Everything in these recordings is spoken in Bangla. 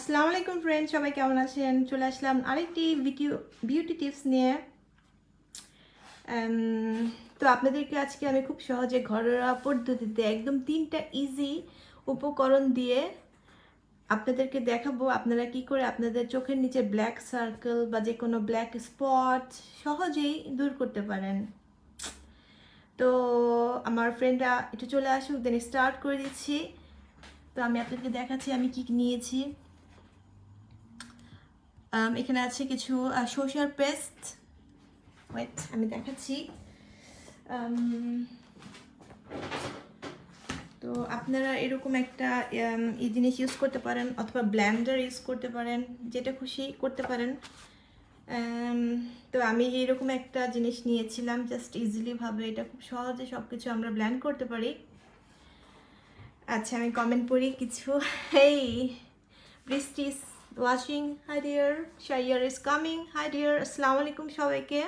আসসালামু আলাইকুম ফ্রেন্ড সবাই কেমন আছেন? চলে আসলাম আরেকটি ভিডিও বিউটি টিপস নিয়ে। তো আপনাদেরকে আজকে আমি খুব সহজে ঘরোয়া পদ্ধতিতে একদম তিনটা ইজি উপকরণ দিয়ে আপনাদেরকে দেখাবো আপনারা কি করে আপনাদের চোখের নিচে ব্ল্যাক সার্কেল বা যে কোনো ব্ল্যাক স্পট সহজেই দূর করতে পারেন। তো আমার ফ্রেন্ডরা একটু চলে আসুক দেন স্টার্ট করে দিচ্ছি। তো আমি আপনাদেরকে দেখাচ্ছি আমি কি নিয়েছি। এখানে আছে কিছু সর্ষার পেস্ট ওয়েট আমি দেখাচ্ছি। তো আপনারা এরকম একটা আম, এই জিনিস ইউজ করতে পারেন অথবা ব্ল্যান্ডার ইউজ করতে পারেন যেটা খুশি করতে পারেন। তো আমি এরকম একটা জিনিস নিয়েছিলাম জাস্ট ইজিলিভাবে এটা খুব সহজে সব কিছু আমরা ব্ল্যান্ড করতে পারি। আচ্ছা আমি কমেন্ট পড়ি কিছু। এই Brishti is watching hi dear Shaiyar is coming hi dear আসসালামু আলাইকুম সবাইকে।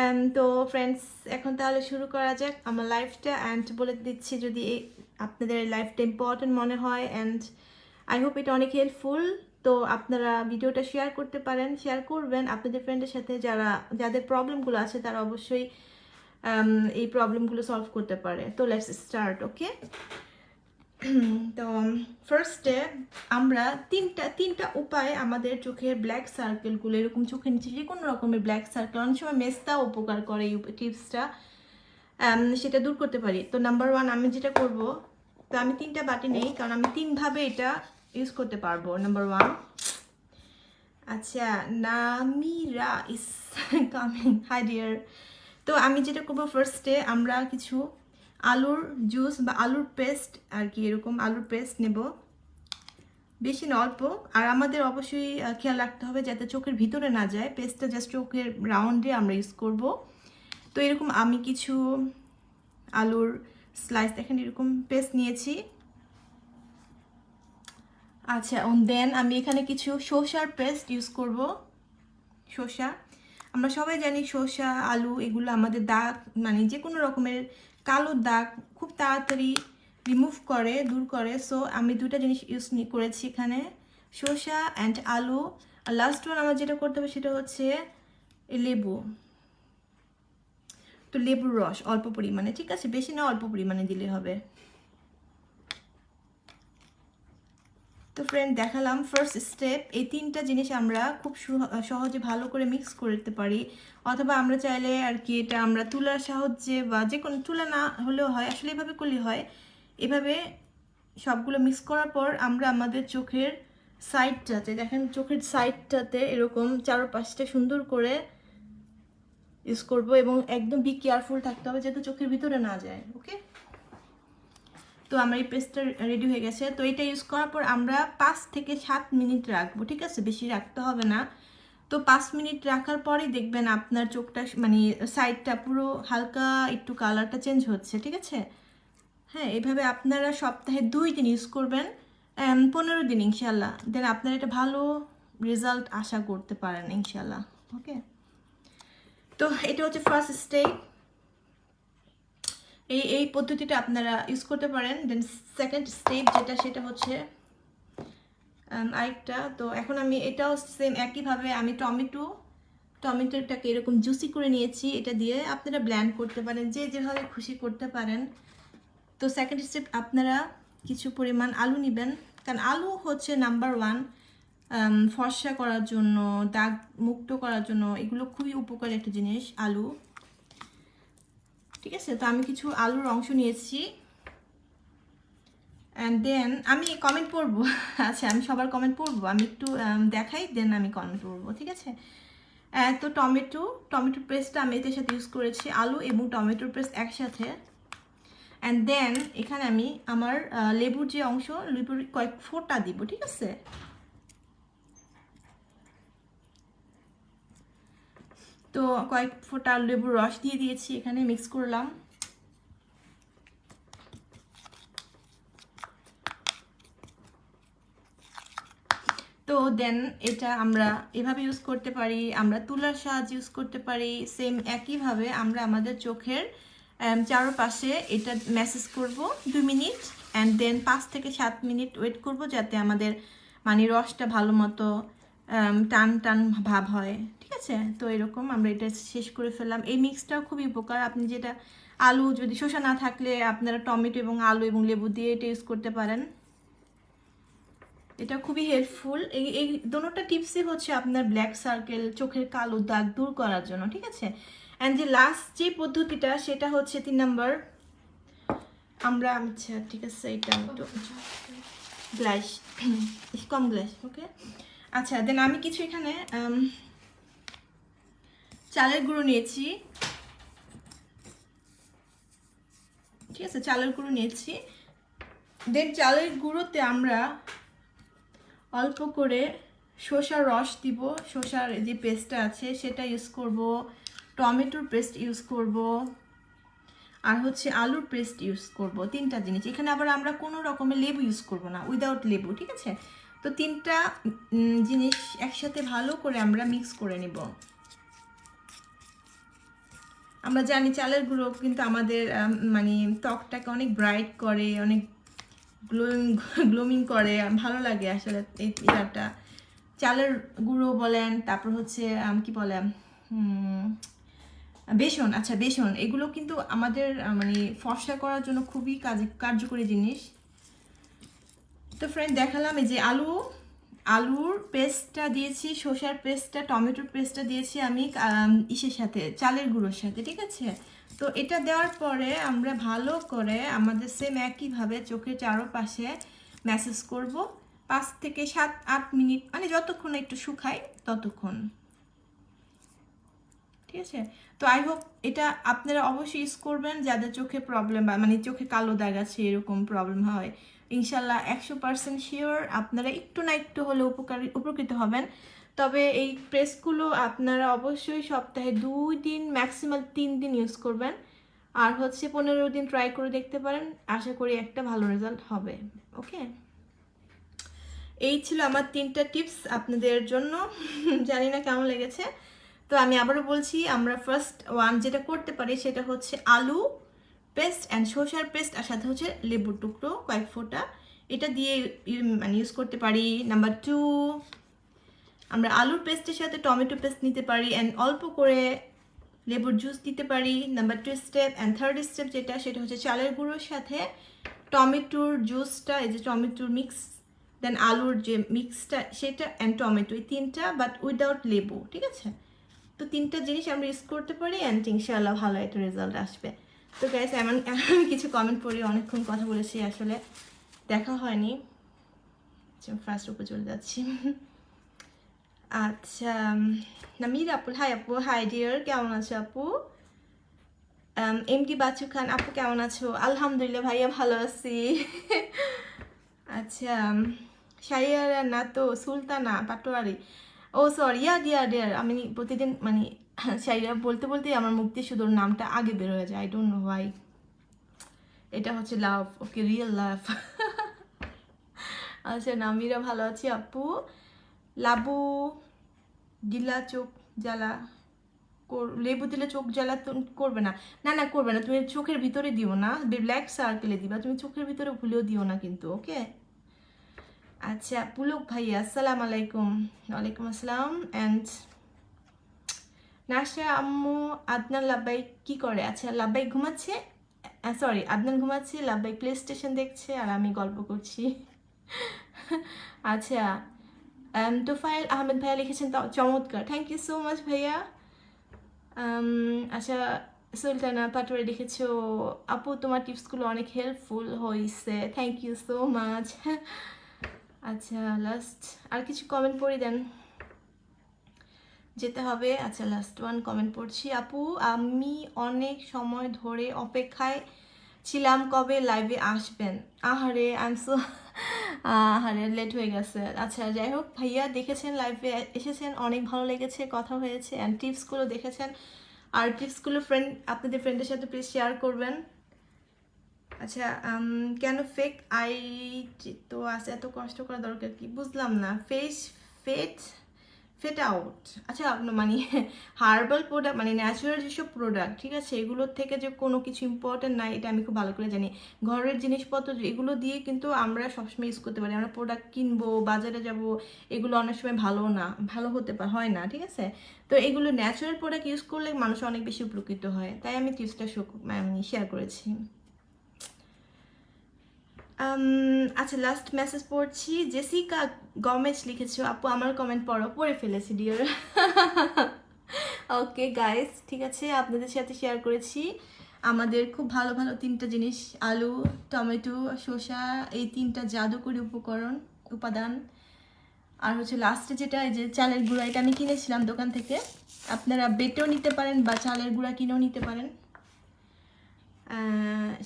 Um, তো ফ্রেন্ডস এখন তাহলে শুরু করা যাক আমার লাইফটা অ্যান্ড বলে দিচ্ছি যদি আপনাদের লাইফটা ইম্পর্টেন্ট মনে হয় অ্যান্ড আই হোপ এটা অনেক হেল্পফুল তো আপনারা ভিডিওটা শেয়ার করতে পারেন শেয়ার করবেন। আপনাদের ফ্রেন্ডের সাথে যারা যাদের প্রবলেমগুলো আছে তারা অবশ্যই um, এই প্রবলেমগুলো সলভ করতে পারে। তো লেটস স্টার্ট ওকে তো ফার্স্ট ফার্স্টে আমরা তিনটা তিনটা উপায় আমাদের চোখের ব্ল্যাক সার্কেলগুলো এরকম চোখের নিচে যে কোনো রকমের ব্ল্যাক সার্কেল অনেক সময় মেস্তা উপকার করে এই টিপসটা সেটা দূর করতে পারি। তো নাম্বার ওয়ান আমি যেটা করব, তো আমি তিনটা বাটি নেই, কারণ আমি তিনভাবে এটা ইউজ করতে পারব। নাম্বার ওয়ান আচ্ছা Namira, is coming hi dear তো আমি যেটা করব ফার্স্টে আমরা কিছু আলুর জুস বা আলুর পেস্ট আর কি এরকম আলুর পেস্ট নেব। বেশি না, অল্প। আর আমাদের অবশ্যই খেয়াল রাখতে হবে যাতে চোখের ভিতরে না যায়। পেস্টটা জাস্ট চোখের রাউন্ডে আমরা ইউজ করব। তো এরকম আমি কিছু আলুর স্লাইস দেখেন, এরকম পেস্ট নিয়েছি। আচ্ছা দেন আমি এখানে কিছু শসার পেস্ট ইউজ করব। শসা আমরা সবাই জানি শসা আলু, এগুলো আমাদের দাগ মানে যে কোনো রকমের কালো দাগ খুব তাড়াতাড়ি রিমুভ করে, দূর করে। সো আমি দুটা জিনিস ইউজ করেছি এখানে। শসা অ্যান্ড আলু। আর লাস্ট ওয়ান আমার যেটা করতে হবে সেটা হচ্ছে লেবু। তো লেবুর রস অল্প পরিমাণে, ঠিক আছে? বেশি না, অল্প পরিমাণে দিলে হবে। তো ফ্রেন্ড দেখালাম ফার্স্ট স্টেপ এই তিনটা জিনিস আমরা খুব সহজে ভালো করে মিক্স করতে পারি। অথবা আমরা চাইলে আর কি এটা আমরা তুলার সাহায্যে বা যে কোনো তুলা না হলেও হয়, আসলে এভাবে করলে হয়। এভাবে সবগুলো মিক্স করার পর আমরা আমাদের চোখের সাইডটাতে দেখেন চোখের সাইডটাতে এরকম চারপাশটা সুন্দর করে ইউজ করব এবং একদম বি কেয়ারফুল থাকতে হবে যাতে চোখের ভিতরে না যায় ওকে তো আমার এই পেস্টটা রেডি হয়ে গেছে। তো এটা ইউজ করার পর আমরা পাঁচ থেকে সাত মিনিট রাখব, ঠিক আছে? বেশি রাখতে হবে না। তো পাঁচ মিনিট রাখার পরেই দেখবেন আপনার চোখটা মানে সাইডটা পুরো হালকা একটু কালারটা চেঞ্জ হচ্ছে, ঠিক আছে? হ্যাঁ এভাবে আপনারা সপ্তাহে দুই দিন ইউজ করবেন পনেরো দিন ইনশাল্লাহ দেন আপনারা এটা ভালো রেজাল্ট আশা করতে পারেন ইনশাল্লাহ ওকে তো এটা হচ্ছে ফার্স্ট স্টেপ এই এই পদ্ধতিটা আপনারা ইউজ করতে পারেন। দেন সেকেন্ড স্টেপ যেটা, সেটা হচ্ছে আরেকটা। তো এখন আমি এটাও সেম একইভাবে আমি টমেটো, টমেটোটাকে এরকম জুসি করে নিয়েছি। এটা দিয়ে আপনারা ব্ল্যান্ড করতে পারেন, যে যেভাবে খুশি করতে পারেন। তো সেকেন্ড স্টেপ আপনারা কিছু পরিমাণ আলু নেবেন। কারণ আলু হচ্ছে নাম্বার ওয়ান ফর্সা করার জন্য, দাগ মুক্ত করার জন্য এগুলো খুবই উপকারী একটা জিনিস, আলু। ঠিক আছে? তো আমি কিছু আলুর অংশ নিয়েছি। অ্যান্ড দেন আমি কমেন্ট পড়ব। আচ্ছা আমি সবার কমেন্ট পড়ব? আমি একটু um, দেখাই দেন আমি কমেন্ট পড়ব ঠিক আছে? তো টমেটো টমেটো পেস্টটা আমি এটার সাথে ইউজ করেছি আলু এবং টমেটোর পেস্ট একসাথে। অ্যান্ড দেন এখানে আমি আমার লেবুর যে অংশ লেবুর কয়েক ফোঁটা দিব ঠিক আছে? তো কয়েক ফোঁটা লেবুর রস দিয়ে দিয়েছি এখানে মিক্স করলাম। তো দেন এটা আমরা এভাবে ইউজ করতে পারি আমরা তুলার সাহায্যে ইউজ করতে পারি সেম একইভাবে আমরা আমাদের চোখের আম, চারপাশে এটা ম্যাসেজ করব দুই মিনিট অ্যান্ড দেন পাঁচ থেকে সাত মিনিট ওয়েট করব যাতে আমাদের মানে রসটা ভালো মতো টান টান ভাব হয় ঠিক আছে? তো এরকম আমরা এটা শেষ করে ফেললাম। এই মিক্সটাও খুবই উপকার। আপনি যেটা আলু যদি শসা না থাকলে আপনারা টমেটো এবং আলু এবং লেবু দিয়ে এটা ইউজ করতে পারেন। এটা খুবই হেল্পফুল এই এই দোনোটা টিপসই হচ্ছে আপনার ব্ল্যাক সার্কেল চোখের কালো দাগ দূর করার জন্য ঠিক আছে? অ্যান্ড যে লাস্ট যে পদ্ধতিটা সেটা হচ্ছে তিন নাম্বার আমরা আচ্ছা ঠিক আছে এটা একটু গ্লাস কম গ্লাস ওকে আচ্ছা দেন আমি কিছু এখানে চালের গুঁড়ো নিয়েছি। ঠিক আছে, চালের গুঁড়ো নিয়েছি। দেন চালের গুঁড়োতে আমরা অল্প করে শসার রস দিব। শসার যে পেস্টটা আছে, সেটা ইউজ করব। টমেটোর পেস্ট ইউজ করব। আর হচ্ছে আলুর পেস্ট ইউজ করব। তিনটা জিনিস। এখানে আবার আমরা কোনো রকমের লেবু ইউজ করব না উইদাউট লেবু, ঠিক আছে? তো তিনটা জিনিস একসাথে ভালো করে আমরা মিক্স করে নিব। আমরা জানি চালের গুঁড়ো কিন্তু আমাদের আম, মানে ত্বকটাকে অনেক ব্রাইট করে অনেক গ্লোয়িং গ্লোমিং করে ভালো লাগে আসলে এই ইয়াটা। চালের গুঁড়ো বলেন তারপর হচ্ছে কি বলে বেসন আচ্ছা বেসন এগুলো কিন্তু আমাদের মানে ফর্সা করার জন্য খুবই কাজে কার্যকরী জিনিস। তো ফ্রেন্ড দেখালাম এই যে আলু, আলুর পেস্টটা দিয়েছি শসার পেস্টটা, টমেটোর পেস্টটা দিয়েছি আমি ইসের সাথে, চালের গুঁড়োর সাথে, ঠিক আছে? তো এটা দেওয়ার পরে আমরা ভালো করে আমাদের সেম একইভাবে চোখের চারোপাশে ম্যাসেজ করব। পাঁচ থেকে সাত, আট মিনিট মানে যতক্ষণ একটু শুকাই ততক্ষণ। ঠিক আছে? তো আই হোপ এটা আপনারা অবশ্যই ইউজ করবেন যাদের চোখে প্রবলেম মানে চোখে কালো দাগ আছে, এরকম প্রবলেম হয়। ইনশাল্লাহ একশো পার্সেন্ট শিওর আপনারা একটু না একটু হলে উপকারী, উপকৃত হবেন। তবে এই প্রেসগুলো আপনারা অবশ্যই সপ্তাহে দুই দিন ম্যাক্সিমাম তিন দিন ইউজ করবেন। আর হচ্ছে পনেরো দিন ট্রাই করে দেখতে পারেন। আশা করি একটা ভালো রেজাল্ট হবে। ওকে এই ছিল আমার তিনটা টিপস আপনাদের জন্য। জানি না কেমন লেগেছে। তো আমি আবারও বলছি, আমরা ফার্স্ট ওয়ান যেটা করতে পারি সেটা হচ্ছে আলু পেস্ট অ্যান্ড সর্ষার পেস্ট আর সাথে হচ্ছে লেবুর টুকরো, কয়েক ফোঁটা। এটা দিয়ে মানে ইউজ করতে পারি। নাম্বার টু আমরা আলুর পেস্টের সাথে টমেটো পেস্ট নিতে পারি অ্যান্ড অল্প করে লেবুর জুস দিতে পারি। Number two step and third step যেটা, সেটা হচ্ছে চালের গুঁড়োর সাথে টমেটোর জুসটা এই যে টমেটোর মিক্স দেন আলুর যে মিক্সটা সেটা অ্যান্ড টমেটো, এই তিনটা বাট উইদাউট লেবু, ঠিক আছে? তো তিনটা জিনিস আমরা ইউজ করতে পারি অ্যান্ড ইনশাআল্লাহ ভালো একটা রেজাল্ট আসবে। তো গাইস এমন আমি কিছু কমেন্ট পড়ে অনেকক্ষণ কথা বলেছি, আসলে দেখা হয়নি। ফার্স্ট উপর চলে যাচ্ছি। আচ্ছা নামির আপু হাই আপু হাই ডিয়ার কেমন আছো আপু? এমডি বাচ্চু খান, আপু কেমন আছো? আলহামদুলিল্লাহ, ভাইয়া ভালো আছি। আচ্ছা শাইয়ারা না তো, সুলতানা, পাটোয়ারি। ও সরি ইয়া ডিয়ার ডিয়ার আমি প্রতিদিন মানে শাইরা বলতে বলতে আমার মুখ দিয়ে শুধু নামটা আগে বের হয়ে যায়। আই ডোন্ট নো ওয়াই এটা হচ্ছে লাভ। ওকে রিয়েল লাভ। আচ্ছা নামিরা, ভালো আছি আপু? লাবু, গিলা চোখ জ্বালা লেবু দিলে চোখ জ্বালা করবে না। না না, করবে না। তুমি চোখের ভিতরে দিও না। ব্ল্যাক সার্কেলে দিবা। তুমি চোখের ভিতরে ভুলেও দিও না কিন্তু, ওকে? আচ্ছা পুলক ভাইয়া, আসসালাম আলাইকুম। ওয়ালাইকুম আসসালাম। অ্যান্ড নাসা আম্মু আদনান লাব্বাই কি করে? আচ্ছা লাব্বাই ঘুমাচ্ছে? সরি আদনান ঘুমাচ্ছে, লাব্বাই প্লে স্টেশন দেখছে, আর আমি গল্প করছি। আচ্ছা তোফায়েল আহমেদ ভাইয়া লিখেছেন চমৎকার। থ্যাংক ইউ সো মাচ ভাইয়া। আচ্ছা সুলতানা পাটোয়ারি লিখেছো, আপু, তোমার টিপসগুলো অনেক হেল্পফুল হয়েছে থ্যাংক ইউ সো মাচ আচ্ছা লাস্ট আর কিছু কমেন্ট পড়ে দেন। যেতে হবে। আচ্ছা লাস্ট ওয়ান কমেন্ট পড়ছি। আপু, আমি অনেক সময় ধরে অপেক্ষায় ছিলাম কবে লাইভে আসবেন? আহারে আই সো আহারে লেট হয়ে গেছে। আচ্ছা যাই হোক ভাইয়া দেখেছেন লাইভে এসেছেন, অনেক ভালো লেগেছে, কথা হয়েছে অ্যান্ড টিপসগুলো দেখেছেন। আর টিপসগুলো ফ্রেন্ড আপনাদের ফ্রেন্ডের সাথে প্লিজ শেয়ার করবেন। আচ্ছা কেন ফেক আই তো আছে এত কষ্ট করা দরকার কি? বুঝলাম না। ফেস ফেট ফেট আউট আচ্ছা মানে হার্বাল প্রোডাক্ট মানে ন্যাচারাল যেসব প্রোডাক্ট ঠিক আছে, এগুলোর থেকে যে কোনো কিছু ইম্পর্টেন্ট নাই, এটা আমি খুব ভালো করে জানি। ঘরের জিনিসপত্র এগুলো দিয়ে কিন্তু আমরা সবসময় ইউজ করতে পারি। আমরা প্রোডাক্ট কিনবো, বাজারে যাব, এগুলো অনেক সময় ভালো না, ভালো হতে হয় না, ঠিক আছে? তো এগুলো ন্যাচারাল প্রোডাক্ট ইউজ করলে মানুষ অনেক বেশি উপকৃত হয়। তাই আমি টিপসটা আমি শেয়ার করেছি। আচ্ছা লাস্ট মেসেজ পড়ছি, জেসিকা গমেজ লিখেছো, আপু আমার কমেন্ট পড়ো, পড়ে ফেলেছি ডিওর ওকে গাইস ঠিক আছে, আপনাদের সাথে শেয়ার করেছি। আমাদের খুব ভালো ভালো তিনটা জিনিস, আলু, টমেটো, শসা, এই তিনটা জাদুকরি উপকরণ, উপাদান। আর হচ্ছে লাস্টে যেটা, এই যে চালের গুঁড়া, এটা আমি কিনেছিলাম দোকান থেকে। আপনারা বেটেও নিতে পারেন বা চালের গুঁড়া কিনেও নিতে পারেন।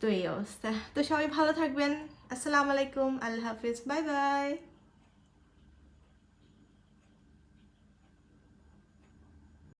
তো এই অবস্থা। তো সবাই ভালো থাকবেন। Assalamualaikum. Al-Hafiz. Bye-bye.